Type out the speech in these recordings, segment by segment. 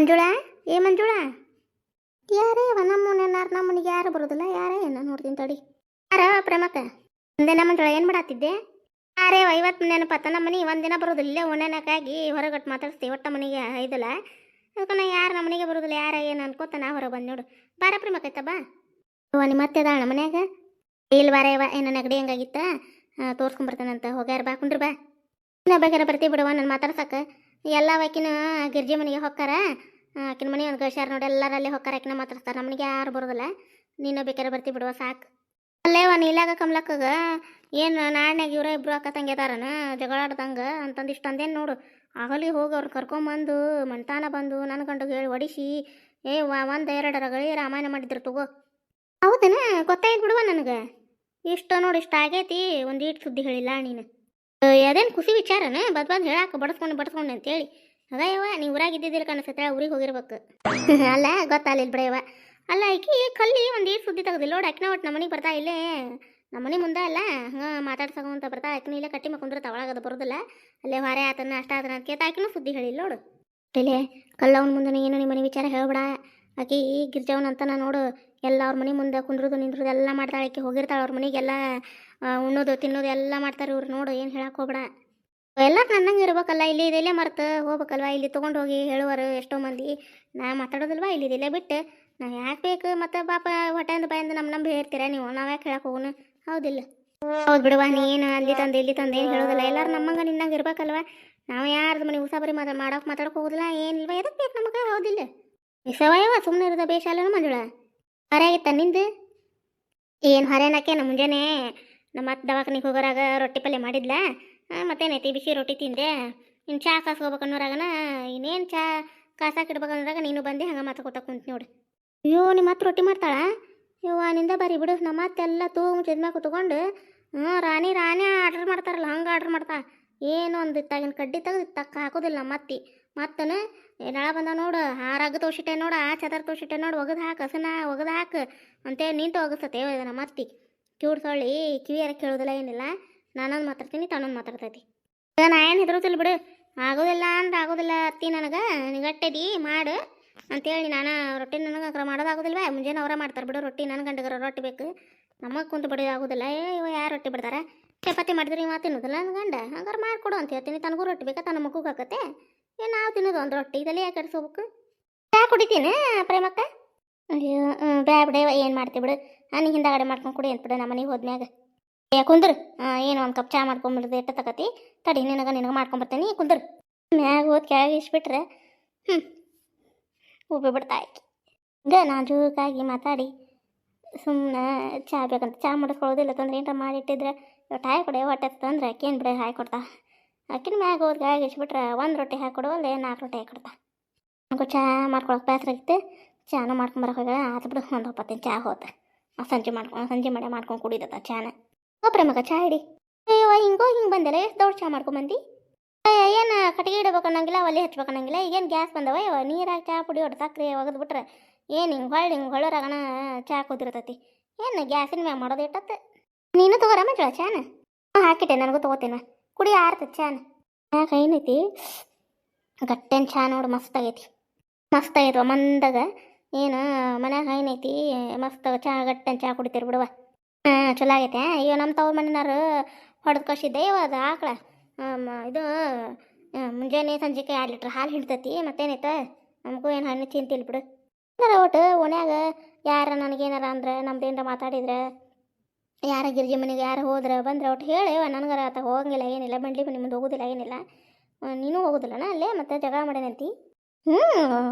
ಮಂಜುಳಾ? ಏ ಮಂಜುಳಾ? ಯಾರೇ ಇವ ನಮ್ಮ ಮನೆಯಾರು ನಮ್ಮ ಮನೆಗೆ ಯಾರು ಬರೋದಿಲ್ಲ? ಯಾರೇ ಏನ ನೋಡ್ತೀನಿ ತಡಿ. ಯಾರ ಪ್ರೇಮಕ್ಕ? ಒಂದಿನ ಮಂಜುಳ, ಏನು ಮಾಡತ್ತಿದ್ದೆ ಯಾರೇ ಐವತ್ತು ನೆನಪತ್ತ ನಮ್ಮ ಮನೆ ಒಂದಿನ ಬರೋದಿಲ್ಲ. ಒಣೆನಕ್ಕಾಗಿ ಹೊರಗಟ್ಟು ಮಾತಾಡ್ಸ್ತೀವಿ ಒಟ್ಟ ಮನೆಗೆ ಐದಲ್ಲ. ಅದಕ್ಕೆ ನಾ ಯಾರು ನಮ್ಮ ಮನೆಗೆ ಬರೋದಿಲ್ಲ? ಯಾರ ಏನು ಅನ್ಕೋತ ನಾ ಹೊರಗೆ ಬಂದು ನೋಡು. ಬಾರ ಪ್ರೇಮಕ್ಕೈತ ಬಾ. ಅವ್ವ ನಿಮ್ಮ ಮತ್ತೆ ಅದಾಳ ಮನ್ಯಾಗ? ಇಲ್ಲಿ ಬಾರ ಇವ ಏನೋ ನೆಗಡಿ ಹಂಗಾಗಿತ್ತ? ತೋರ್ಸ್ಕೊಂಬರ್ತಾನಂತ. ಹೋಗ್ಯಾರ ಬಾ ಕುಂಡ್ರಿ ಬಾ. ಇನ್ನ ಬೇಕಾರೆ ಬರ್ತೀವಿ ಬಿಡವ ನಾನು ಮಾತಾಡ್ಸಕ್ಕೆ ಎಲ್ಲ ಆಕಿನ ಗಿರ್ಜಿ ಮನೆಗೆ ಹೊಕ್ಕಾರ. ಆಕಿನ ಮನೆ ಒಂದು ಗಳಿಸ್ಯಾರ ನೋಡಿ, ಎಲ್ಲರೂ ಅಲ್ಲಿ ಹೊಕ್ಕಾರ ಆಕಿನ ಮಾತಾಡ್ತಾರೆ ನಮ್ಗೆ ಯಾರು ಬರೋದಿಲ್ಲ. ನೀನು ಬೇಕಾರೆ ಬರ್ತಿ ಬಿಡುವ, ಸಾಕು. ಅಲ್ಲೇ ಒಂದು ಇಲ್ಲಾಗ ಕಮ್ಲಕ್ಕಗ, ಏನು ನಾಣ್ಯಾಗ ಇವರ ಇಬ್ರು ಅಕ್ಕ ತಂಗಿದಾರನ ಜಗಳಾಡ್ದಂಗೆ ಅಂತಂದು ಇಷ್ಟೊಂದೇನು ನೋಡು. ಆಗಲಿ ಹೋಗಿ ಅವ್ರು ಕರ್ಕೊಂಬಂದು ಮಂತಾನ ಬಂದು ನನ್ನ ಗಂಡು ಹೇಳಿ ಒಡಿಸಿ, ಏ ಒಂದು ಎರಡು ರಗಳಿ ರಾಮಾಯಣ ಮಾಡಿದ್ರು ತಗೋ. ಹೌದನ? ಗೊತ್ತಾಯ್ತು ಬಿಡುವ ನನಗೆ. ಇಷ್ಟ ನೋಡಿ, ಇಷ್ಟ ಆಗೈತಿ, ಒಂದು ಈಟ್ ಸುದ್ದಿ ಹೇಳಿಲ್ಲ ನೀನು. ಅದೇನು ಖುಷಿ ವಿಚಾರನ? ಬದ್ ಬಂದು ಹೇಳಾಕ ಬಡಿಸ್ಕೊಂಡು ಬಡಸ್ಕೊಂಡು ಅಂತೇಳಿ. ಅದ ಯವ್ವ ನೀವು ಊರಾಗ ಇದ್ದಿದ್ದಿಲ್ಲ ಕಾಣಿಸುತ್ತೆ ಊರಿಗೆ ಹೋಗಿರ್ಬೇಕು. ಅಲ್ಲ ಗೊತ್ತಾಲಿಲ್ಲ ಬಿಡಯವ ಅಲ್ಲ ಆಕಿ ಕಲ್ಲಿ ಒಂದು ಸುದ್ದಿ ತೆಗ್ದಿಲ್ಲ ನೋಡಿ ಆಕಿನ ಒಟ್ಟು ನಮ್ಮನಿಗೆ ಬರ್ತಾ ಇಲ್ಲೇ. ನಮ್ಮನೆ ಮುಂದೆ ಅಲ್ಲ ಹಾಂ ಮಾತಾಡ್ಸಕೊಂತ ಬರ್ತಾ ಆಕಿನ ಇಲ್ಲೇ ಕಟ್ಟಿ ಮಕ್ಕೊಂಡ್ರೆ ತಗೊಳಗದ ಬರೋದಿಲ್ಲ. ಅಲ್ಲೇ ಹೊರೆ ಆತನ, ಅಷ್ಟ ಆತನ ಅಂತ ಕೇತ ಆಕಿನೂ ಸುದ್ದಿ ಹೇಳಿಲ್ಲ ನೋಡು. ಇಲ್ಲೇ ಕಲ್ಲವನ ಮುಂದೆ ಏನು ನಿಮ್ಮ ಮನೆ ವಿಚಾರ ಹೇಳ್ಬೇಡ. ಆಕಿ ಗಿರ್ಜವನ್ ಅಂತ ನಾನು ನೋಡು. ಎಲ್ಲ ಅವ್ರ ಮನೆ ಮುಂದೆ ಕುಂದ್ರದು, ನಿಂದ್ರದು ಎಲ್ಲ ಮಾಡ್ತಾಳೆ. ಆಕೆ ಹೋಗಿರ್ತಾಳೆ ಅವ್ರ ಮನೆಗೆಲ್ಲ ಉಣ್ಣೋದು, ತಿನ್ನೋದು ಎಲ್ಲ ಮಾಡ್ತಾರೆ ಇವ್ರು. ನೋಡು, ಏನು ಹೇಳಕ್ಕೆ ಹೋಗ್ಬೇಡ. ಎಲ್ಲ ನನ್ನಂಗೆ ಇರ್ಬೇಕಲ್ಲ, ಇಲ್ಲಿ ಇದೆಲ್ಲೇ ಮರ್ತು ಹೋಗ್ಬೇಕಲ್ವಾ? ಇಲ್ಲಿ ತೊಗೊಂಡು ಹೋಗಿ ಹೇಳುವರು ಎಷ್ಟೋ ಮಂದಿ. ನಾ ಮಾತಾಡೋದಿಲ್ವ? ಇಲ್ಲಿ ಇದೆಲ್ಲೇ ಬಿಟ್ಟು. ನಾ ಯಾಕೆ ಬೇಕು? ಮತ್ತು ಪಾಪ ಹೊಟ್ಟೆಯಿಂದ ಬಾಯಿಂದ ನಮ್ಮ ನಂಬಿ ಹೇಳ್ತೀರಾ ನೀವು? ನಾವು ಯಾಕೆ ಹೇಳಕ್ಕೆ ಹೋಗೋಣ ಹೌದಿಲ್ಲ. ಹೌದು ಬಿಡುವ, ನೀನು ಅಲ್ಲಿ ತಂದೆ ಇಲ್ಲಿ ತಂದೆ ಏನು ಹೇಳೋದಿಲ್ಲ. ಎಲ್ಲರೂ ನಮ್ಮಂಗೆ ನಿನ್ನಂಗೆ ಇರ್ಬೇಕಲ್ವ? ನಾವು ಯಾರ್ದು ಮನೆ ಉಸಾಬರಿ ಮಾತಾ ಮಾಡೋಕೆ ಮಾತಾಡಕ್ಕೆ ಹೋಗೋದಿಲ್ಲ, ಏನಿಲ್ವ? ಎದಕ್ಕೆ ಬೇಕು ನಮಗೆ? ಹೌದಿಲ್ಲ. ವಿಷವಯವ ಸುಮ್ಮನೆ ಇರೋದ ಅಲ್ಲ ಮಂಜುಳ. ಹೊರೆಯಾಗಿತ್ತ ನಿಂದು? ಏನು ಹೊರೆನಕ್ಕೇನು ಮುಂಜಾನೆ? ನಮ್ಮ ಮತ್ತೆ ದವಾಖಾನಿಗೆ ಹೋಗೋರಾಗ ರೊಟ್ಟಿ ಪಲ್ಯ ಮಾಡಿದ್ಲ? ಮತ್ತೇನೈತಿ ಬಿಸಿ ರೊಟ್ಟಿ ತಿಂದೆ. ಇನ್ನು ಚಾ ಕಾಸ್ಕೋಬೇಕು ಅನ್ನೋರಾಗನ, ಇನ್ನೇನು ಚಾ ಕಾಸಾಕ್ ಇಡ್ಬೇಕಂದ್ರಾಗ ನೀನು ಬಂದು, ಹಂಗೆ ಮಾತಾಡ್ಕೊತ ಕುಂತ ನೋಡು. ಅಯ್ಯೋ ನಿಮ್ಮ ಮತ್ತೆ ರೊಟ್ಟಿ ಮಾಡ್ತಾಳ? ಯವ್ವ, ನಿಂದ ಬರೀ ಬಿಡು. ನಮ್ಮ ಅತ್ತೆಲ್ಲ ತೂ ಮುಚ್ಚಿದ್ಮ್ಯಾಗ ಕುತ್ಕೊಂಡು ಹ್ಞೂ ರಾಣಿ ರಾಣಿ ಆರ್ಡ್ರ್ ಮಾಡ್ತಾರಲ್ಲ, ಹಂಗೆ ಆರ್ಡ್ರ್ ಮಾಡ್ತಾ. ಏನು ಒಂದು ಇತ್ತಾಗಿನ ಕಡ್ಡಿ ತೆಗೆದು ತಕ್ಕ ಹಾಕೋದಿಲ್ಲ ನಮ್ಮ ಅತ್ತಿ. ಮತ್ತನ ನಳ ಬಂದ ನೋಡು ಆ ರಗ್ ತೋಷಿಟ್ಟೆ ನೋಡು, ಆ ಚದರ್ ತೋಷಿಟ್ಟೆ ನೋಡು, ಒಗದು ಹಾಕು, ಹಸನ ಒಗದು ಹಾಕು, ಅಂತೇಳಿ ನಿಂತು ಒಗಸತ್ತೆ ನಮ್ಮ ಅತ್ತಿ. ಕಿವುಡ್ ಸೊಳ್ಳಿ ಕಿವಿಯಾರ ಕೇಳೋದಿಲ್ಲ ಏನಿಲ್ಲ. ನಾನೊಂದು ಮಾತಾಡ್ತೀನಿ ತಾನೊಂದು ಮಾತಾಡ್ತೈತಿ. ಈಗ ನಾ ಏನು ಹೆದರೋದಿಲ್ಲ ಬಿಡು. ಆಗೋದಿಲ್ಲ ಅಂದ್ರೆ ಆಗೋದಿಲ್ಲ ಅತ್ತಿ ನನಗೆ. ನಿಗಟ್ಟದಿ ಮಾಡು. ಅಂತೇಳಿ ನಾನು ರೊಟ್ಟಿ ನನಗೆ ಮಾಡೋದಾಗೋದಿಲ್ವ ಮುಂಜಾನೆ ಅವರ ಮಾಡ್ತಾರೆ ಬಿಡು ರೊಟ್ಟಿ. ನನ್ನ ಗಂಡಗರ ರೊಟ್ಟಿ ಬೇಕು. ನಮಗೆ ಕುಂತು ಬಿಡೋದು ಆಗೋದಿಲ್ಲ. ಏ, ಇವ ಯಾರು ರೊಟ್ಟಿ ಬಿಡ್ತಾರೆ ಚಪಾತಿ ಮಾಡಿದ್ರೆ ಇವ ತಿನ್ನೋದಿಲ್ಲ ನನ್ನ ಗಂಡ. ಹಂಗಾರೆ ಮಾಡಿಕೊಡು ಅಂತ ಹೇಳ್ತೀನಿ. ತನಗೂ ರೊಟ್ಟಿ ಬೇಕಾ? ತನ್ನ ಮಗುಗೆ ಹಾಕತ್ತೆ. ಏನು ನಾವು ತಿನ್ನೋದು ಒಂದು ರೊಟ್ಟಿ. ಇದೆಲ್ಲ ಯಾಕೆ ಕಡಿಸ್ಕೋಬೇಕು ಚಾ ಕುಡಿತೀನಿ, ಪ್ರೇಮಕ್ಕ. ಅಯ್ಯೋ ಬ್ಯಾ ಬಿಡ ಏನು ಮಾಡ್ತೀವಿ ಬಿಡು. ನಾನು ಹಿಂದಾಗಡೆ ಮಾಡ್ಕೊಂಡು ಕುಡಿ ಅಂತ ಬಿಡು ನಮ್ಮ ಮನೆಗೆ ಹೋದ್ಮ್ಯಾಗ. ಏ, ಕುಂದ್ರು. ಏನು ಒಂದು ಕಪ್ ಚಾ ಮಾಡ್ಕೊಂಬಿಡ್ದು, ಎಟ್ಟ ತಗತಿ ತಡಿ, ನಿನಗೆ ನಿನಗೆ ಮಾಡ್ಕೊಂಬರ್ತೀನಿ. ಕುಂದ್ರ. ಮ್ಯಾಗ ಹೋದ್ ಕೆಳಗೆ ಇಸ್ಬಿಟ್ರೆ ಹ್ಞೂ ಉಬ್ಬಿ ಬಿಡ್ತಾ ಆಕಿ ನಾ ನಾಜೂಕಾಗಿ ಮಾತಾಡಿ ಸುಮ್ಮನೆ ಚಾ ಬೇಕಂತ. ಚಾ ಮಾಡಿಸ್ಕೊಳ್ಳೋದಿಲ್ಲ, ತಂದ್ರೆ ಏನಾರ ಮಾಡಿಟ್ಟಿದ್ರೆ ಇವತ್ತು ಹಾಯ್ ಕೊಡೆ ಹೊಟ್ಟೆ ತಂದ್ರೆ ಅಕ್ಕಿನ ಬಿಡ ಹಾಯ್ ಕೊಡ್ತಾ. ಅಕ್ಕಿನ ಮ್ಯಾಗ ಹೋದ್ ಕೆಳಗೆ ಇಸ್ಬಿಟ್ರೆ ಒಂದು ರೊಟ್ಟಿ ಹಾಕೊಡು ಅಲ್ಲೇ ನಾಲ್ಕು ರೊಟ್ಟಿ ಹಾಕಿ ಕೊಡ್ತಾ. ನನಗೂ ಚಾ ಮಾಡ್ಕೊಳಕ್ಕೆ ಇತ್ತು ಚಾನು ಮಾಡ್ಕೊಂಬರಕ್ಕೆ ಹೋಗ ಆತು ಬಿಡು, ಒಂದು ಚಾ ಹೋತ. ಸಂಜೆ ಮಾಡ್ಕೊಂಡು ಸಂಜೆ ಮಾಡಿ ಮಾಡ್ಕೊಂಡು ಕುಡಿದತ್ತ ಚಾನ ಓ ಮಗ ಚಾ ಹಿಡಿ. ಅಯ್ಯೋ, ಹಿಂಗೋ, ಹಿಂಗೆ ಬಂದಲ್ಲ ಎಷ್ಟು ದೊಡ್ಡ ಚಾ ಮಾಡ್ಕೊಂಬಂದಿ ಏನು ಕಟ್ಟಿಗೆ ಇಡಬೇಕನ್ನಂಗಿಲ್ಲ ಅಲ್ಲಿ ಒಲೆ ಹಚ್ಬೇಕು ಅನ್ನಂಗಿಲ್ಲ? ಈಗೇನು ಗ್ಯಾಸ್ ಬಂದವ? ಇವ ನೀರಾಗಿ ಚಾ ಪುಡಿ ಹೊಡೆದು ಸಕ್ರೆ ಒಗೆದ್ಬಿಟ್ರೆ ಏನು ಹಿಂಗೆ ಹೊಳ್ಳಿ, ಹಿಂಗೆ ಹೊಳ್ಳೋರಾಗಣ ಚಾ ಕುದಿರ್ತೈತಿ ಏನು ಗ್ಯಾಸಿನ ಮ್ಯಾಗ ಮಾಡೋದು ಇಟ್ಟತ್ತೆ ನೀನು ತಗೋರಮ್ಮ ಚಳ ಚಾನ? ಹಾಕಿಟ್ಟೆ, ನನಗೂ ತಗೋತೀನ. ಕುಡಿ, ಆರ್ತ ಚಾನ. ಯಾಕೆ ಏನೈತಿ ಗಟ್ಟೆನ್ ಚಾ ನೋಡು ಮಸ್ತ್ ಆಗೈತಿ ಮಸ್ತ್ ಆಗೈತವ ಮಂದಾಗ. ಏನು, ಮನ್ಯಾಗ ಏನೈತಿ ಮಸ್ತ್ ಚಾ, ಗಟ್ಟೆನ್ ಚಾ ಕುಡಿತೀರಿ ಬಿಡುವ ಚಲೋ ಆಗೈತೆ. ಅಯ್ಯೋ ನಮ್ಮ ತವ್ರ ಮನೆಯವರು ಹೊಡೆದು ಕಳಿಸಿದ್ದೆ. ಇವ ಅದು ಆಕಳ. ಇದು ಮುಂಜಾನೆ ಸಂಜೆಗೆ ಎರಡು ಲೀಟ್ರ್ ಹಾಲು ಹಿಡ್ತೈತಿ ಮತ್ತೇನೈತೆ? ನಮಗೂ ಏನು ಹಣ್ಣು ಚಿಂತಿಲ್ಲ ಬಿಡು. ಏನಾರ ಒಟ್ಟು ಓಣ್ಯಾಗ ಯಾರ ನನಗೇನಾರ ಅಂದ್ರೆ ನಮ್ದು ಏನಾರ ಮಾತಾಡಿದ್ರೆ, ಯಾರ ಗಿರ್ಜಿ ಮನೆಗೆ ಯಾರು ಹೋದ್ರೆ ಬಂದ್ರೆ ಒಟ್ಟು ಹೇಳಿ. ನನಗಾರ ಆತ ಹೋಗಂಗಿಲ್ಲ, ಏನಿಲ್ಲ, ಬಂಡ್ಲಿ ಮನೆ ಮುಂದೆ ಹೋಗೋದಿಲ್ಲ, ಏನಿಲ್ಲ. ನೀನು ಹೋಗೋದಿಲ್ಲನ ಅಲ್ಲೇ ಮತ್ತೆ ಜಗಳ ಮಾಡೇನಂತಿ? ಹ್ಞೂ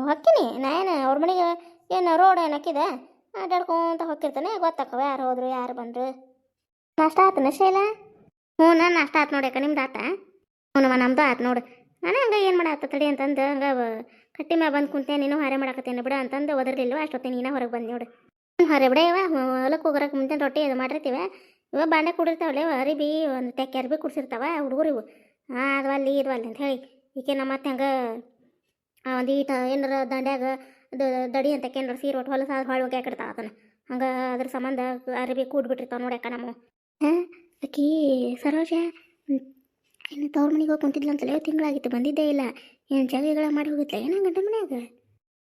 ಹೊಕ್ಕಿನಿ. ನಾನು ಅವ್ರ ಮನೆಗೆ ಏನು ರೋಡ್ ಏನು ಹಾಕಿದೆ ಹೋಗ್ತಿರ್ತಾನೆ, ಗೊತ್ತಾಕವ ಯಾರು ಹೋದ್ರು, ಯಾರು ಬಂದರು. ನಾಷ್ಟ ಆತನ ಶೈಲ? ಹ್ಞೂ, ನಾನು ನಾಷ್ಟ ಆತು ನೋಡಿ ಅಕ್ಕ, ನಿಮ್ದು ಆತ? ಹ್ಞೂ ನಮ್ದು ಆತು ನೋಡು. ನಾನು ಹಂಗೆ ಏನು ಮಾಡಾತ ತಡಿ ಅಂತಂದು ಹಂಗೆ ಕಟ್ಟಿ ಮ್ಯಾಗ ಬಂದು ಕುಂತೆ, ನೀನು ಹಾರೆ ಮಾಡಾಕತ್ತೇನೆ ಬಿಡ ಅಂತಂದು ಒದರ್ಲಿಲ್ವ? ಅಷ್ಟೊತ್ತೆ ನೀನು ಹೊರಗೆ ಬಂದು ನೋಡು. ಹೊರೆ ಬಿಡ ಇವ ಹೊಲಕ್ಕೆ ಹೋಗೋರಕ್ಕೆ ಮುಂದೆ ರೊಟ್ಟಿ ಇದು ಮಾಡಿರ್ತೀವ? ಇವ ಬಾಂಡೆ ಕುಡಿರ್ತಾವಲ್ಲ ಅರಿಬಿ, ಒಂದು ತೆಕ್ಕೆ ಅರ್ಬಿ ಕುಡಿಸಿರ್ತಾವ ಹುಡುಗರು ಇವು. ಹಾಂ, ಅದು ಅಲ್ಲಿ, ಇದು ಅಲ್ಲಿ ಅಂತ ಹೇಳಿ. ಈಕೆ ನಮ್ಮ ಮತ್ತೆ ಹಂಗೆ ಒಂದು ಈಟ ಏನಾರ ದಂಡ್ಯಾಗ ದಡಿ ಅಂತ ಕೇಂದ್ರ ಸೀರೆ ಒಟ್ಟು ಹೊಲಸ ಹೊಳ ಹೋಗಿ ಹಾಕಿಡ್ತಾವ ಅದನ್ನ. ಹಂಗೆ ಅದ್ರ ಸಂಬಂಧ ಅರಿಬಿ ಕೂಡ್ಬಿಟ್ಟಿರ್ತಾವ ನೋಡ್ಯಾಕ ನಮ್ಮ ಹಾಂ ಆಕಿ ಸರೋಜ ಏನು ತವ್ರ ಮನೆಗೆ ಹೋಗಿ ಕುಂತಿದ್ಲ ಅಂತಲೇ ತಿಂಗಳಾಗಿತ್ತು, ಬಂದಿದ್ದೇ ಇಲ್ಲ. ಏನು ಜಗಳ ಮಾಡಿ ಹೋಗಿತ್ಲ ಏನೋ ಗಂಡ ಮನ್ಯಾಗ?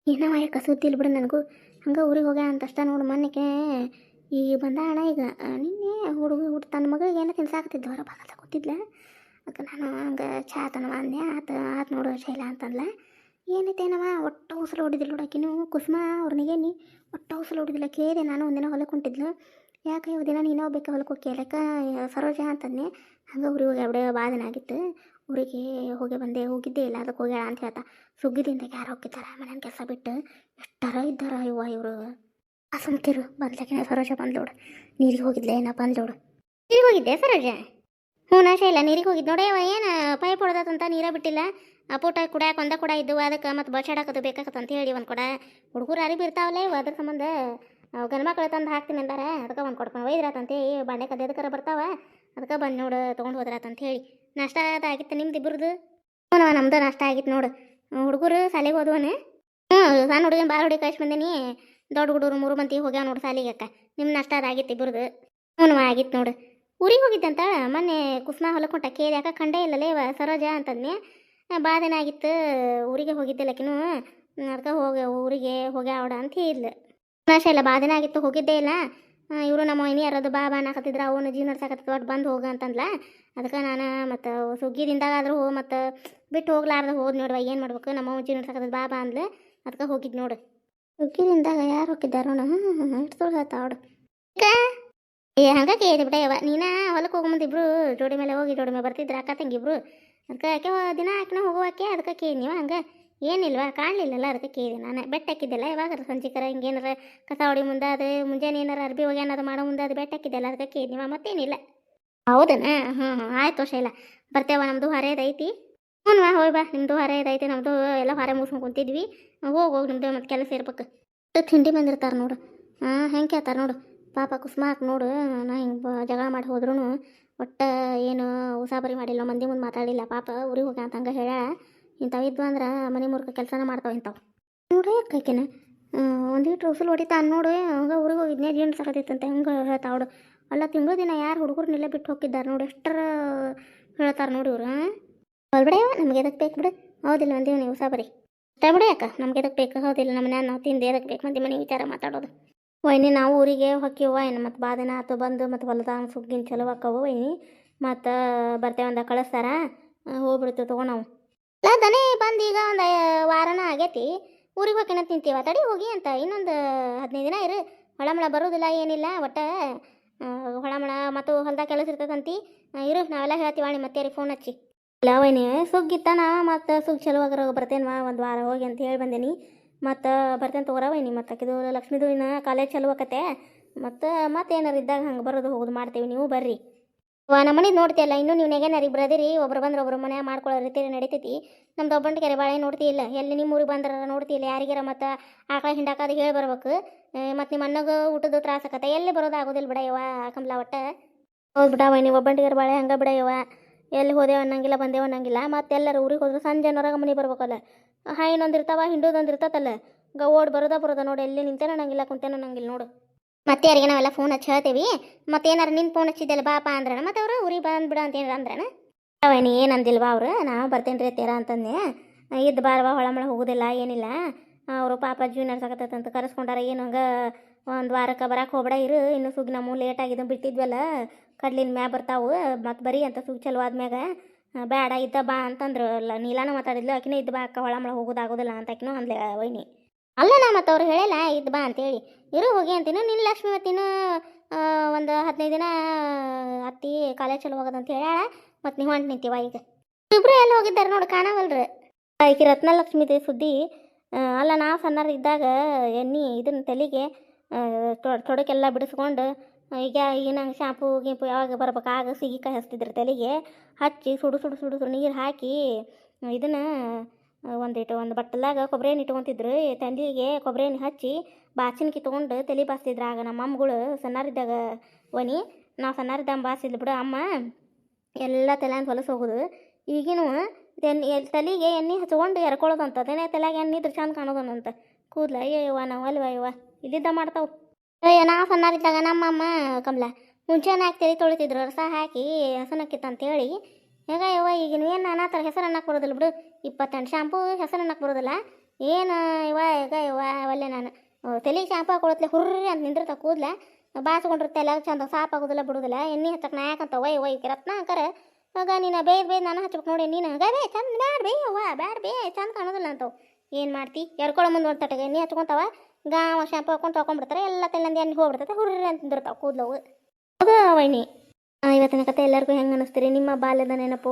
ಏನವ ಯಾಕೆ ಸುದ್ದಿ ಇಲ್ಲ ಬಿಡು ನನಗೂ. ಹಂಗೆ ಊರಿಗೆ ಹೋಗ್ಯ ಅಂತ ಅಷ್ಟ ನೋಡು ಮೊನ್ನೆಗೆ ಈಗ ಬಂದ ಅಣ್ಣ ಈಗ. ನಿನ್ನೆ ಹುಡುಗ ಹುಟ್ಟು ತನ್ನ ಮಗಳಿಗೆ ಏನೋ ತಿನ್ಸಾಕತ್ತಿದ್ದ ಹೊರ ಭಾಗದ ಕೂತಿದ್ಲ. ಅದಕ್ಕೆ ನಾನು ಹಂಗೆ ಚಾ ತನವ ಅಂದೆ, ಆತ ಆತ ನೋಡು ಶೈಲ ಅಂತಂದ್ಲ. ಏನೈತೇನವ? ಒಟ್ಟು ಹೊಸಲು ಹೊಡಿದಿಲ್ಲ ನೋಡಾಕಿನೂ ಕುಸುಮ ಅವ್ರನಿಗೆ, ನೀ ಒಟ್ಟು ಹೊಸಲು ಹೊಡಿದಿಲ್ಲ ಕೇಳಿದೆ ನಾನು ಒಂದಿನ ಹೊಲಕ್ಕೆ ಹೊಂಟಿದ್ಲು. ಯಾಕೆ ಒಂದಿನ ನೀನು ಬೇಕಾ ಹೊಲಕ್ಕೆ ಹೋಗಿ ಕೇಳಕ್ಕ ಸರೋಜ ಅಂತಂದೆ ಹಂಗೆ ಊರಿಗೆ ಹೋಗಿ ಅವಡೆ ಬಾಧನ ಆಗಿತ್ತು. ಊರಿಗೆ ಹೋಗಿ ಬಂದೆ. ಹೋಗಿದ್ದೆ. ಇಲ್ಲ ಅದಕ್ಕೆ ಹೋಗ್ಯಾಳ ಅಂತ ಹೇಳ್ತಾ ಸುಗ್ಗಿದಿಂದ ಯಾರು ಹೋಗಿದ್ದಾರೆ ಮನೇನ ಕೆಲಸ ಬಿಟ್ಟು ಎಷ್ಟರ ಇದ್ದಾರ ಇವ ಇವರು. ಅಸಂತಿರು ಬಂದ್ಲಕಿನ ಸರೋಜ ಬಂದ್ಲೋಡು ನೀರಿಗೆ ಹೋಗಿದ್ಲೆ, ಏನಪ್ಪ ಬಂದ್ಲೋಡು ನೀರಿಗೆ ಹೋಗಿದ್ದೆ ಸರೋಜ? ಹ್ಞೂ, ನಾಶ ಇಲ್ಲ. ನೀರಿಗೆ ಹೋಗಿದ್ದು ನೋಡಿ, ಅವ ಏನು ಪೈಪ್ ಹೊಡೆದಂತ ನೀರ ಬಿಟ್ಟಿಲ್ಲ. ಆ ಪುಟ ಒಂದ ಕೂಡ ಇದ್ದು ಅದಕ್ಕೆ ಮತ್ತು ಬಚಾಡಕದು ಬೇಕಾಗತ್ತೆ ಅಂತ ಹೇಳಿ ಒಂದು ಕೊಡ. ಹುಡುಗರು ಅರಿಬಿ ಇರ್ತಾವಲ್ಲ ಅದ್ರ ಸಂಬಂಧ? ಗಂಡು ಮಕ್ಳು ತಂದು ಹಾಕ್ತೀನಿ ಅಂದಾರೆ, ಅದಕ್ಕೆ ಒಂದು ಕೊಡ್ಕೊಂಡು ಒಯ್ದ್ರಾತಂತ ಹೇಳಿ ಕದ್ದು ಕದ್ದದಕ್ಕರ ಬರ್ತಾವ, ಅದಕ್ಕೆ ಬಂದು ನೋಡು, ತೊಗೊಂಡು ಹೋದ್ರಾತಂತ ಹೇಳಿ. ನಾಷ್ಟ ಆಗಿತ್ತು ನಿಮ್ದು ಇಬ್ಬರದು? ಹ್ಞೂ ನಮ್ಮದು ನಾಷ್ಟ ಆಗಿತ್ತು ನೋಡು. ಹುಡುಗರು ಶಾಲೆಗೆ ಹೋದವನೇ? ಹ್ಞೂ ಸಣ್ಣ ಹುಡುಗನ ಭಾಳ ಹುಡುಗಿ ಕಳ್ಸಿ ಬಂದೀನಿ. ದೊಡ್ಡ ಹುಡುಗರು ಮೂರು ಮಂದಿ ಹೋಗ್ಯಾವ ನೋಡು ಸಾಲಿಗೆ ಅಕ್ಕ. ನಿಮ್ಮ ನಷ್ಟ ಅದಾಗಿತ್ತು ಇಬ್ಬರದು? ಹ್ಞೂ ಆಗಿತ್ತು ನೋಡು. ಊರಿಗೆ ಹೋಗಿದ್ದಂತ ಮೊನ್ನೆ ಕುಸ್ಮಾ ಹೊಲಕ್ಕೆ ಹೊಂಟ ಕೇಳಿ ಯಾಕೆ ಕಂಡೇ ಇಲ್ಲಲೇ ಇವ ಸರೋಜ ಅಂತಂದ್ನೆ ಭಾಳ ದಿನ ಆಗಿತ್ತು, ಊರಿಗೆ ಹೋಗಿದ್ದೆಲ್ಲಕಿನೂ ಅದಕ್ಕೆ ಹೋಗ ಊರಿಗೆ ಹೋಗ್ಯಾವಡ ಅಂತ ಹೇಳಿದ್ಲು. ನಾಶ ಇಲ್ಲ ಭಾಳ ಆಗಿತ್ತು, ಹೋಗಿದ್ದೇ ಇಲ್ಲ. ಇವರು ನಮ್ಮ ಮೈನಿ ಯಾರದು ಬಾ ಬಾ ಅನ್ನಕತ್ತಿದ್ರು, ಅವನು ಜೀವ ನಡ್ಸಕತ್ತ ಒಟ್ಟು ಬಂದು ಹೋಗ ಅಂತಂದ್ಲ. ಅದಕ್ಕೆ ನಾನು ಮತ್ತು ಸುಗ್ಗಿದಿಂದಾಗಾದ್ರೂ ಹೋ ಮತ್ತು ಬಿಟ್ಟು ಹೋಗ್ಲಾರ್ದ ಹೋದ್ ನೋಡುವ ಏನು ಮಾಡ್ಬೇಕು? ನಮ್ಮ ಅವ್ವ ಜೀವ ನಡ್ಸಕತ್ತದ ಬಾ ಬಾ ಅಂದ್ಲು. ಅದಕ್ಕೆ ಹೋಗಿದ್ದು ನೋಡು. ಸುಗ್ಗಿದಿಂದಾಗ ಯಾರು ಹೋಗಿದ್ದಾರೋ ಇಷ್ಟು ಹೇಳ್ತಾವಡು ಏ, ಹಂಗ ಕೇಳಿದೆ ಬಿಡ ಯವ್ವ. ನೀನ ಹೊಲಕ್ಕೆ ಹೋಗೋ ಮುಂದೆ ಇಬ್ರು, ಜೋಡಿ ಮೇಲೆ ಹೋಗಿ ಜೋಡಿ ಮೇಲೆ ಬರ್ತಿದ್ರು, ಅಕ್ಕ ತಂಗಿ ಇಬ್ರು. ಅದಕ್ಕೆ ಆಕೆ ದಿನ ಆಕಿನ ಹೋಗುವಾಕೆ ಅದಕ್ಕೆ ಕೇಳಿ ನೀವು ಹಂಗೆ? ಏನಿಲ್ವಾ, ಕಾಣಲಿಲ್ಲಲ್ಲ ಅದಕ್ಕೆ ಕೇಳಿದೆ ನಾನು. ಬೆಟ್ಟ ಹಾಕಿದ್ದೆಲ್ಲ ಯಾವಾಗ ಸಂಜಿಕರ, ಹಿಂಗೇನಾರ ಕಸ ಹೊಡಿ ಮುಂದೆ ಅದು, ಮುಂಜಾನೆ ಏನಾರ ಅರ್ಬಿ ಹೋಗಿ ಏನಾರು ಮಾಡೋ ಮುಂದೆ ಅದು ಬೆಟ್ಟ ಹಾಕಿದ್ದೆಲ್ಲ ಅದಕ್ಕೆ ಕೇಳಿ ನೀವು ಮತ್ತೇನಿಲ್ಲ. ಹೌದನಾ? ಹ್ಞೂ ಹ್ಞೂ ಆಯ್ತು ಶೈಲ ಬರ್ತೇವ ನಮ್ಮದು ಹೊರೆದೈತಿ ಹ್ಞೂ ವಾ, ಹೋಯ್ ಬಾ ನಿಮ್ಮದು ಹೊರೆದೈತಿ ನಮ್ಮದು ಎಲ್ಲ ಹೊರೆ ಮುಗಿಸ್ಕೊಂಡು ಕುಂತಿದ್ವಿ. ಹೋಗಿ ಹೋಗಿ ನಿಮ್ಮದು ಮತ್ತೆ ಕೆಲಸ ಇರ್ಬೇಕು. ತಿಂಡಿ ಬಂದಿರ್ತಾರೆ ನೋಡು. ಹಾಂ ಹೆಂಗೆ ಕೇಳ್ತಾರೆ ನೋಡು. ಪಾಪ ಕುಸ್ಮಾಕ್ ನೋಡು, ನಾ ಹಿಂಗೆ ಜಗಳ ಮಾಡಿ ಹೋದ್ರೂ ಒಟ್ಟು ಏನು ಉಸಾಬರಿ ಮಾಡಿಲ್ಲ, ಮಂದಿ ಮುಂದೆ ಮಾತಾಡಿಲ್ಲ, ಪಾಪ ಊರಿಗೆ ಹೋಗ ಅಂತ ಹಂಗೆ ಹೇಳ ಇಂಥವು ಅಂದ್ರೆ ಮನೆ ಮುರ್ಕ ಕೆಲಸನ ಮಾಡ್ತಾವೆ ಇಂಥವು. ನೋಡಿ ಕೈಕೆನ ಒಂದೀಟು ಉಸುಲು ಹೊಡಿತಾ ನೋಡು, ಹಂಗೆ ಊರಿಗೆ ಹೋಗಿದ್ನೇ ಜೀವನ ಸಾಕತೈತಂತೆ, ಹಂಗೆ ಹೇಳ್ತಾವಡು ಅಲ್ಲ ತಿಂಗಳ ದಿನ ಯಾರು ಹುಡುಗರನ್ನೆಲ್ಲ ಬಿಟ್ಟು ಹೋಗಿದ್ದಾರೆ ನೋಡಿ, ಎಷ್ಟರ ಹೇಳ್ತಾರೆ ನೋಡಿ ಇವ್ರು ಹೊಲ್ಬಿಡೇ ನಮಗೆ ಎದಕ್ಕೆ ಬೇಕು ಬಿಡು. ಹೌದಿಲ್ಲ ಮಂದಿ ನೀವು ಉಸಾಬರಿ ಅಷ್ಟೇ ಬಿಡಿ ಅಕ್ಕ ನಮ್ಗೆ ಎದಕ್ಕೆ ಬೇಕು? ಹೌದಿಲ್ಲ, ನಮ್ಮ ನಾವು ತಿಂದು ಎದಕ್ಕೆ ಬೇಕು? ಮಂದಿ ಮನೆ ವಿಚಾರ ಮಾತಾಡೋದು. ವೈನಿ, ನಾವು ಊರಿಗೆ ಹೊಕ್ಕಿವ ಏನು ಮತ್ತು ಬಾದನ ಆತು ಬಂದು ಮತ್ತು ಹೊಲದಾಗ ಸುಗ್ಗಿನ ಚಲೋ ಹಾಕವು ವೈನಿ. ಮತ್ತು ಬರ್ತೇವೆ ಅಂದ ಕಳಿಸ್ತಾರ ಹೋಗ್ಬಿಡ್ತೀವಿ ತೊಗೊಂಡು ನಾವು. ಇಲ್ಲ ದನೇ ಬಂದು ಈಗ ಒಂದು ವಾರನ ಆಗೈತಿ, ಊರಿಗೆ ಹೋಗಿನ ತಿಂತೀವ ತಡಿ ಹೋಗಿ ಅಂತ ಇನ್ನೊಂದು ಹದಿನೈದು ದಿನ ಇರು. ಹೊಳಮಳ ಬರೋದಿಲ್ಲ, ಏನಿಲ್ಲ, ಒಟ್ಟು ಹೊಳಮಳ ಮತ್ತು ಹೊಲ್ದಾಗ ಕೆಲಸ ಇರ್ತದಂತಿ ಇರು, ನಾವೆಲ್ಲ ಹೇಳ್ತೀವಿ ಮತ್ತೆ ಮತ್ತೆ ಫೋನ್ ಹಚ್ಚಿ. ಇಲ್ಲ ವೈನಿ, ಸುಗ್ಗಿತ್ತಾನ, ಮತ್ತು ಸುಗ್ ಚಲುವಾಗ್ರ ಬರ್ತೇನೆ ಒಂದು ವಾರ ಹೋಗಿ ಅಂತ ಹೇಳಿ ಬಂದೇನಿ. ಮತ್ತು ಬರ್ತೇನೆ ತಗೋರ ನೀ ಮತ್ತು ಆಕಿದು ಲಕ್ಷ್ಮೀದು ಇನ್ನು ಕಾಲೇಜ್ ಚಲೋ ಆಕತೆ ಮತ್ತು ಮತ್ತೆ ಏನಾರು ಇದ್ದಾಗ ಹಂಗೆ ಬರೋದು ಹೋಗೋದು ಮಾಡ್ತೀವಿ ನೀವು ಬರ್ರಿ. ನಮ್ಮನೆ ನಮ್ಮ ಮನೆ ನೋಡ್ತಿಯಲ್ಲ, ಇನ್ನೂ ನೀವು ನೆಗೆನರಿಗೆ ಅದಿರಿ ಒಬ್ರು ಬಂದ್ರೆ ಒಬ್ರು ಮನೆ ಮಾಡ್ಕೊಳ್ಳೋ ರೀತಿ ನಡೀತೈತಿ. ನಮ್ದು ಒಬ್ಬಂಟಿ ಕೆರೆ ಬಾಳೆ ನೋಡ್ತಿ ಇಲ್ಲ ಎಲ್ಲಿ ನಿಮ್ಮ ಊರಿಗೆ ಬಂದ್ರೆ ನೋಡ್ತೀ ಇಲ್ಲ ಯಾರಿಗಾರ ಮತ್ತು ಆಕಳ ಹಿಂಡಾಕೋದು ಹೇಳಿ ಬರ್ಬೇಕು. ಮತ್ತು ನಿಮ್ಮ ಅಣ್ಣಗೆ ಊಟದ ತ್ರಾಸ ಆಕತ್ತೆ, ಎಲ್ಲಿ ಬರೋದು ಆಗೋದಿಲ್ಲ ಬಿಡ ಯವ್ವ ಕಮಲ ಒಟ್ಟ. ಹೌದು ಬಿಡ ನೀವು ಒಬ್ಬಂಟಿಗಾರ ಬಾಳೆ ಹಂಗೆ ಬಿಡ ಯವ್ವ. ಎಲ್ಲಿ ಹೋದೆವು ಅನ್ನಂಗಿಲ್ಲ, ಬಂದೇವು ಅನ್ನಂಗಿಲ್ಲ, ಮತ್ತೆ ಎಲ್ಲರೂ ಊರಿಗೆ ಹೋದ್ರೆ ಸಂಜೆ ಮನೆ ಬರ್ಬೇಕಲ್ಲ. ಹಾಯಿನೊಂದು ಇರ್ತಾವ ಹಿಂಡೋದೊಂದು ಇರ್ತತಲ್ಲ. ಗ, ಓಡ್ ಬರೋದ ಬರೋದ ನೋಡಿ, ಎಲ್ಲಿ ನಿಂತೇನ ಅನ್ನಂಗಿಲ್ಲ ಕುಂತೇನ ಅನ್ನಂಗಿಲ್ಲ ನೋಡು. ಮತ್ತೆ ಯಾರಿಗೆ ನಾವೆಲ್ಲ ಫೋನ್ ಹಚ್ಚಿ ಹೇಳ್ತೇವಿ. ಮತ್ತೆ ಏನಾರ ನಿನ್ನ ಫೋನ್ ಹಚ್ಚಿದ್ದಲ್ಲ ಬಾಪ ಅಂದ್ರಣ ಮತ್ತೆ ಅವರು ಊರಿಗೆ ಬಂದ್ಬಿಡ ಅಂತ ಏನಾರ ಅಂದ್ರಣ ಅವನಿ ಏನಂದಿಲ್ವಾ ಅವ್ರು? ನಾವು ಬರ್ತೇನೆ ರೀ ತೇರ ಅಂತಂದೆ. ಇದ್ದು ಬಾರವಾ ಹೊಳಮಳ ಹೋಗೋದಿಲ್ಲ, ಏನಿಲ್ಲ. ಅವರು ಪಾಪ ಜೀವ ಅಂತ ಕರೆಸ್ಕೊಂಡಾರ, ಏನು ಹಂಗೆ ಒಂದು ವಾರಕ್ಕೆ ಬರಕ್ಕೆ ಹೋಗ್ಬೇಡ ಇರು, ಇನ್ನು ಸುಗ್ ನಮ್ಮ ಲೇಟ್ ಆಗಿದ್ದು ಬಿಟ್ಟಿದ್ವಲ್ಲ ಕಡ್ಲಿನ ಮ್ಯಾಗ ಬರ್ತಾವು. ಮತ್ತೆ ಬರೀ ಅಂತ ಸುಗ್ ಚಲೋ ಆದ್ಮ್ಯಾಗ. ಬೇಡ, ಇದ್ದ ಬಾ ಅಂತಂದ್ರು. ಅಲ್ಲ, ನೀಲಾನು ಮಾತಾಡಿದ್ಲು, ಆಕಿನ ಇದ್ದ ಬಾ, ಅಕ್ಕ ಹೊಳಮಳ ಹೋಗೋದಾಗೋದಿಲ್ಲ ಅಂತ ಆಕಿನೂ ಅಂದ್ಲೆ ವೈನಿ. ಅಲ್ಲ ನಾ ಮತ್ತು ಅವ್ರು ಹೇಳಿಲ್ಲ, ಇದ್ದು ಬಾ ಅಂತೇಳಿ ಇರು, ಹೋಗಿ ಅಂತೀನು ನಿನ್ನ ಲಕ್ಷ್ಮಿ ಮತ್ತಿನ ಒಂದು ಹದಿನೈದು ದಿನ, ಅತ್ತಿ ಕಾಲೇಜ್ ಚಲೋ ಹೋಗೋದಂತ ಹೇಳ್ಯಾಳ. ಮತ್ತು ನೀವು ಹೊಂಟು ನಿಂತೀವ ಈಗ. ಇಬ್ಬರು ಎಲ್ಲಿ ಹೋಗಿದ್ದಾರೆ ನೋಡಿ, ಕಾಣವಲ್ರಿ. ಆಕಿ ರತ್ನಲಕ್ಷ್ಮಿದೆ ಸುದ್ದಿ ಅಲ್ಲ, ನಾವು ಸಣ್ಣರು ಇದ್ದಾಗ ಎಣ್ಣೆ ಇದನ್ನ ತಲೆಗೆ ತೊಡಕೆಲ್ಲ ಬಿಡಿಸ್ಕೊಂಡು ಈಗ ಈಗ ಶಾಂಪು ಗೀಂಪು ಯಾವಾಗ ಬರ್ಬೇಕು ಆಗ ಸಿಗಿಕಾಯಿ ಹಚ್ತಿದ್ರು ತಲೆಗೆ. ಹಚ್ಚಿ ಸುಡು ಸುಡು ಸುಡು ಸುಡು ನೀರು ಹಾಕಿ, ಇದನ್ನು ಒಂದಿಟ್ಟು ಒಂದು ಬಟ್ಟಲಾಗ ಕೊಬ್ಬರಿ ಎಣ್ಣೆ ಇಟ್ಕೊತಿದ್ರು. ತಂದಿಗೆ ಕೊಬ್ಬರಿ ಎಣ್ಣೆ ಹಚ್ಚಿ ಬಾಚಿನ್ಕಿ ತೊಗೊಂಡು ತಲೆ ಬಾಸ್ತಿದ್ರು. ಆಗ ನಮ್ಮ ಅಮ್ಮಗಳು ಸಣ್ಣರಿದ್ದಾಗ ಒನಿ ನಾವು ಸಣ್ಣರಿದ್ದಾಗ ಬಾಸಿದ್ಲು ಬಿಡು ಅಮ್ಮ. ಎಲ್ಲ ತಲೆ ಅಂತ ಹೊಲಸು ಹೋಗೋದು. ಈಗಿನೂ ಎಣ್ಣೆ ಎಲ್, ತಲೆಗೆ ಎಣ್ಣೆ ಹಚ್ಕೊಂಡು ಎರ್ಕೊಳ್ಳೋದಂತ ಅದೇನೇ ತಲೆಗೆ ಎಣ್ಣೆ ಇದ್ರೆ ಚಂದ ಕಾಣೋದನಂತ ಕೂದಲ ಅಯ್ಯವ್ವ ನಾವು ಅಲ್ವ ಅಯ್ಯವ ಇಲ್ಲಿದ್ದ ಮಾಡ್ತಾವು. ಅಯ್ಯ ನಾವು ಸಣ್ಣರಿದ್ದಾಗ ನಮ್ಮಮ್ಮ ಕಮಲ ಮುಂಚೆನೇ ತೊಳಿತಿದ್ರು, ರಸ ಹಾಕಿ ಹಸನಕ್ಕಿತ್ತು ಅಂತೇಳಿ ಈಗ ಯವ್ವ ಈಗ ಏನು ನಾನಾ ಥರ ಹೆಸರು ಅನ್ನಕ್ಕೆ ಬರೋದಿಲ್ಲ ಬಿಡು. ಇಪ್ಪತ್ತೆಂಟು ಶಾಂಪು ಹೆಸರು ಅನ್ನಕ್ಕೆ ಬರೋದಿಲ್ಲ ಏನು ಇವ ಈಗ ಇವ ಒಲ್ಲೆ ನಾನು. ತಲೆ ಶಾಂಪು ಹಾಕೊಳತ್ಲೆ ಹುರ್ರಿ ಅಂತ ನಿಂದಿರ್ತ ಕೂದ್ಲ. ಬಾಸ್ಕೊಂಡಿರುತ್ತೆ ಎಲ್ಲ ಚಂದ ಸಾಪ್ ಆಗೋದಿಲ್ಲ, ಬಿಡೋದಿಲ್ಲ. ಎಣ್ಣೆ ಹಚ್ಚಕ್ಕೆ ನಾ ಯಾಕಂತ ಒಯ್ ಒಯ್ ರತ್ನ ಅಂಕರ. ಆಗ ನೀನು ಬೇಯ್ದು ಬೇಯ್ದು ನಾನು ಹಚ್ಬೇಕು ನೋಡಿ ನೀನು. ಹಂಗ ಬೇ ಚಂದ ಬ್ಯಾಡ ಬೇ ಅವ್ವ ಬ್ಯಾಡ ಬೇ ಚಂದ ಕಾಣೋದಿಲ್ಲ ಅಂತವು. ಏನು ಮಾಡ್ತಿ? ಎರ್ಕೊಳ್ಳೋ ಮುಂದೆ ಒಂದು ತಟಗೆ ಎಣ್ಣೆ ಹಚ್ಕೊಂತಾವ. ಗಾವ ಶಾಂಪು ಹಾಕೊಂಡು ತೊಗೊಂಡ್ಬಿಡ್ತಾರೆ ಎಲ್ಲ ತಲೆಂದ ಎಣ್ಣೆ ಹೋಗ್ಬಿಡ್ತೈತೆ, ಹುರ್ರಿ ಅಂತ ಕೂದಲು ಅದು ವೈನಿ. ಇವತ್ತಿನ ಕತೆ ಎಲ್ಲರಿಗೂ ಹೆಂಗೆ ಅನ್ನಿಸ್ತೀರಿ ನಿಮ್ಮ ಬಾಲ್ಯದ ನೆನಪು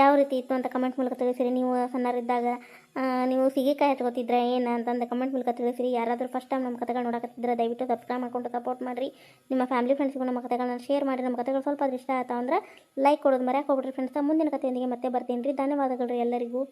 ಯಾವ ರೀತಿ ಇತ್ತು ಅಂತ ಕಮೆಂಟ್ ಮೂಲಕ ತಿಳಿಸಿರಿ. ನೀವು ಸಣ್ಣರಿದ್ದಾಗ ನೀವು ಸಿಗಿಕಾಯಿ ಹಚ್ಕೋತಿದ್ರೆ ಏನು ಅಂತಂದ ಕಮೆಂಟ್ ಮೂಲಕ ತಿಳಿಸಿರಿ. ಯಾರಾದರೂ ಫಸ್ಟ್ ಟೈಮ್ ನಮ್ಮ ಕತೆಗಳು ನೋಡಕತ್ತಿದ್ರೆ ದಯವಿಟ್ಟು ಸಬ್ಸ್ಕ್ರೈಬ್ ಮಾಡ್ಕೊಂಡು ಸಪೋರ್ಟ್ ಮಾಡಿರಿ. ನಿಮ್ಮ ಫ್ಯಾಮಿಲಿ ಫ್ರೆಂಡ್ಸ್ಗೂ ನಮ್ಮ ಕತೆಗಳನ್ನ ಶೇರ್ ಮಾಡಿ. ನಮ್ಮ ಕತೆಗಳು ಸ್ವಲ್ಪ ಇಷ್ಟ ಆಯ್ತು ಲೈಕ್ ಕೊಡೋದು ಮರ್ಯಾಕೆ ಹೋಗ್ಬಿಟ್ರಿ ಫ್ರೆಂಡ್ಸ್ ಮುಂದಿನ ಕತೆಯೊಂದಿಗೆ ಮತ್ತೆ ಬರ್ತೀನಿ ರೀ. ಧನ್ಯವಾದಗಳು ರೀ ಎಲ್ಲರಿಗೂ.